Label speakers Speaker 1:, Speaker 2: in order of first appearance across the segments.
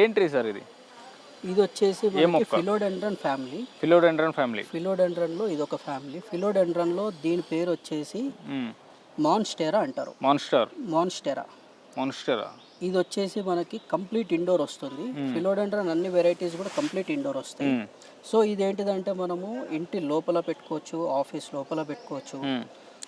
Speaker 1: ఏంటి సార్ ఇది?
Speaker 2: ఇది వచ్చేసి ఫిలోడెండ్రన్ ఫ్యామిలీ
Speaker 1: ఫిలోడెండ్రన్ ఫ్యామిలీ.
Speaker 2: ఫిలోడెండ్రన్లో ఇది ఒక ఫ్యామిలీ. ఫిలోడెండ్రన్లో దీని పేరు వచ్చేసి మాన్స్టెరా అంటారు.
Speaker 1: మాన్స్టర్.
Speaker 2: మాన్స్టెరా.
Speaker 1: మాన్స్టర్.
Speaker 2: ఇది వచ్చేసి మనకి కంప్లీట్ ఇండోర్ వస్తుంది. ఫిలోడెండ్రన్ అన్ని వెరైటీస్ కూడా కంప్లీట్ ఇండోర్ వస్తాయి. సో ఇది ఏంటిదంటే మనము ఇంటి లోపల పెట్టుకోవచ్చు ఆఫీస్ లోపల పెట్టుకోవచ్చు.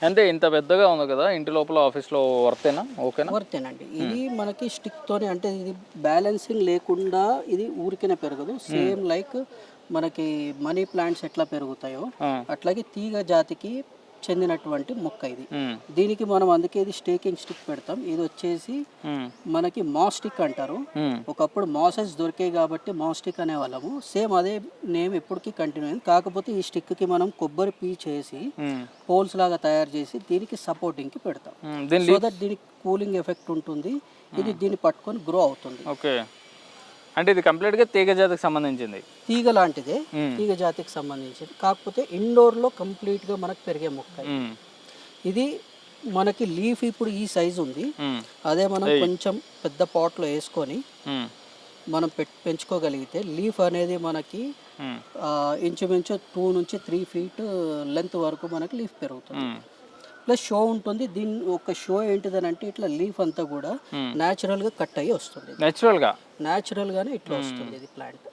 Speaker 1: అంటే ఇంత పెద్దగా ఉంది కదా ఇంటి లోపల ఆఫీస్లో వర్తేనా? ఓకేనా?
Speaker 2: వర్తేనండి. ఇది మనకి స్టిక్ తోని అంటే ఇది బ్యాలెన్సింగ్ లేకుండా ఇది ఊరికనే పెరగదు. సేమ్ లైక్ మనకి మనీ ప్లాంట్స్ ఎట్లా పెరుగుతాయో. అట్లాగే తీగ జాతికి చెందినటువంటి మొక్క ఇది. దీనికి మనం అందుకే ఇది స్టేకింగ్ స్టిక్ పెడతాం ఇది వచ్చేసి. మనకి మాస్టిక్ అంటారు. ఒకప్పుడు మాసెస్ దొరికాయి కాబట్టి మాస్టిక్ అనేవాళ్ళము సేమ్ అదే నేమ్ ఎప్పటికీ కంటిన్యూ అయింది కాకపోతే ఈ స్టిక్కి మనం కొబ్బరి పీ చేసి. పోల్స్ లాగా తయారు చేసి దీనికి సపోర్టింగ్కి పెడతాం
Speaker 1: మ్మ్. దీని
Speaker 2: సో దట్ దీనికి కూలింగ్ ఎఫెక్ట్ ఉంటుంది ఇది దీన్ని పట్టుకొని గ్రో అవుతుంది
Speaker 1: ఓకే అంటే ఇది కంప్లీట్గా తీగ జాతికి సంబంధించింది
Speaker 2: తీగ లాంటిదే. తీగ జాతికి సంబంధించింది కాకపోతే ఇండోర్లో కంప్లీట్గా మనకు పెరిగే మొక్క ఇది. మనకి లీఫ్ ఇప్పుడు ఈ సైజు ఉంది. అదే మనం కొంచెం పెద్ద పాట్లో వేసుకొని
Speaker 1: మ్మ్.
Speaker 2: మనం పెట్ పెంచుకోగలిగితే లీఫ్ అనేది మనకి ఇంచుమించు టూ నుంచి త్రీ ఫీట్ లెంత్ వరకు మనకి లీఫ్ పెరుగుతుంది. ప్లస్ షో ఉంటుంది. దీని ఒక షో ఏంటిదని అంటే ఇట్లా లీఫ్ అంతా కూడా న్యాచురల్గా కట్ అయ్యి వస్తుంది.
Speaker 1: నేచురల్గా
Speaker 2: న్యాచురల్గానే ఇట్లా వస్తుంది ఇది ప్లాంట్.